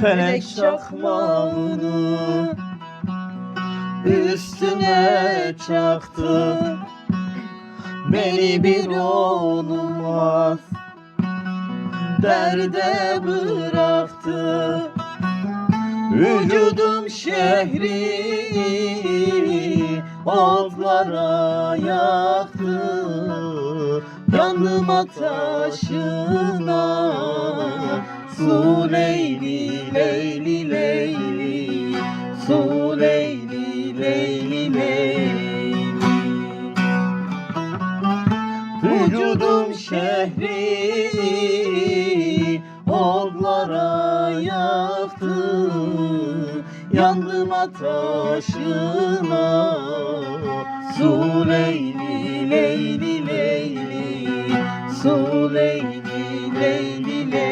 Felek çakmağını Üstüne çaktı. Beni bir olmaz Derde bıraktı. Vücudum şehri Otlara yaktı. Yandım ateşine Su leyli leyli. Leyli Su leyli leyli. Leyli Vücudum şehri Otlara yaktı. Yandım ateşine Su leyli leyli. Leyli Su leyli leyli leyli